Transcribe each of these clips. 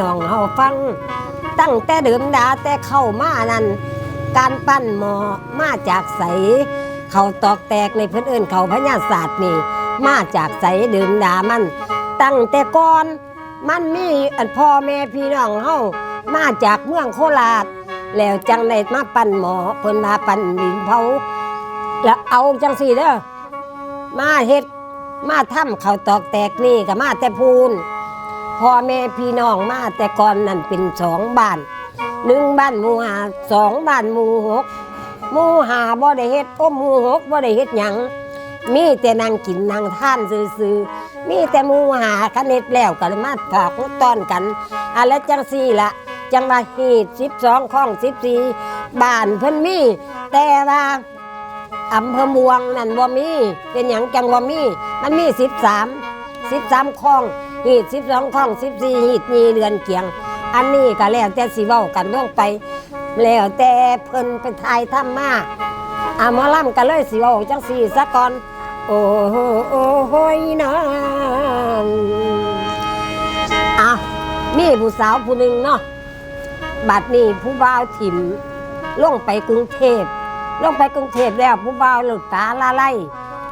น้องเฮาฟัง ตั้งแต่เดิมดาแต่เข้ามานั้นการปั้นหมอมาจากใสเขาตอกแตกในเพื่อนเอินเขาพญาศาสตร์นี่ มาจากใสเดิมดามัน ตั้งแต่ก่อนมันมีอันพ่อแม่พี่น้องเฮามาจากเมืองโคราช แล้วจังได้มาปั้นหมอเพิ่นมาปั้นดินเผาแล้วเอาจังสี่เด้อมาเฮ็ดมาทำเขาตอกแตกนี่ก็มาแต่พูน พ่อแม่พี่น้องมาแต่ก่อนนั่นเป็นสองบ้านหนึ่งบ้านหมู่หาสองบ้านหมู่หกหมู่หาบ่ได้เฮ็ดอ้หมู่หกบ่ได้เฮ็ดหยังมีแต่นางกินนางท่านซื่อๆมีแต่หมู่หาคันเฮ็ดแล้วก็เลยมาฝากต้อนกันอะไรจังซี่ละจังว่าฮีดสิบสองข้องสิบสี่บ้านเพิ่นมีแต่ว่าอำเภอมวงนั่นบ่มีเป็นหยังจังบ่มีมันมีสิบสามสิบสามข้อง หีดสิบสองข้องสิบสี่หีดมีเรือนเกียง อันนี้ก็แล้วแต่สีเว้ากันล่วงไป แล้วแต่เพิ่นเป็นทายทำมาอาหมอลำก็เลยสีเว้าจังสี่ซะก่อน โอ้โหโอ้โหยนอนอะมีผู้สาวผู้หนึ่งเนาะบัดนี้ผู้บ่าวถิ่มลงไปกรุงเทพลงไปกรุงเทพแล้วผู้บ่าวหลุดตาละไล่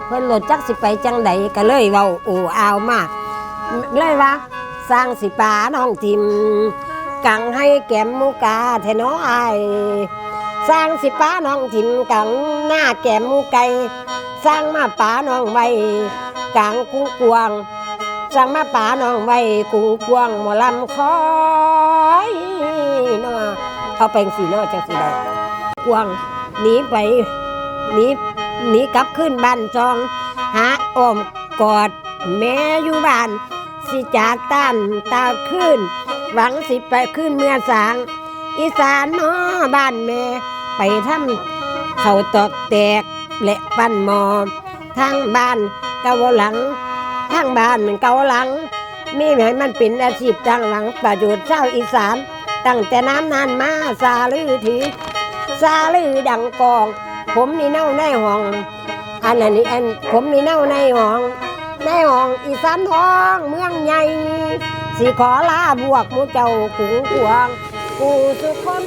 เพิ่นหลุดจักสิไปจังใดก็เลยเว้าโอ้อาวมาก เลยว่าสร้างสิป่าน้องทิม กังให้แก้มมูกาแทน้อไอายสร้างสิป้าน้องทิมกังหน้าแก้มมูไก่สร้างมาป่าน้องไว้กลางกุ้งกวางสร้างมาป่าน้องไว้กุ้งกวางหมอลำคอยเนาะเอาแปลงสีนาะจังสีได้กวางหนีไปหนีหนีกลับขึ้นบ้านจอง หาอ้อมกอดแม่อยู่บ้าน สิจากต้านตาขึ้น หวังสิไปขึ้นเมื่อสาง อีสานนาะบ้านแม่ไปทำเขาตอกแตกและปั้นหมอทางบ้านเกาหลังทางบ้านเหมันเกาหลัง มีไหมมันเป็นอาชีพจังหลังประโยชน์ชาอีสาน ตั้งแต่น้ำนานมาซาลือถือซาลือดังกอง ผมนี่เน่าในห้อง อันนั้นนี่อันผมนี่เน่าในห้อง ในห้องอีสานทองเมืองใหญ่สิขอลาบวกมูเจ้าขุงขวางกูสุคน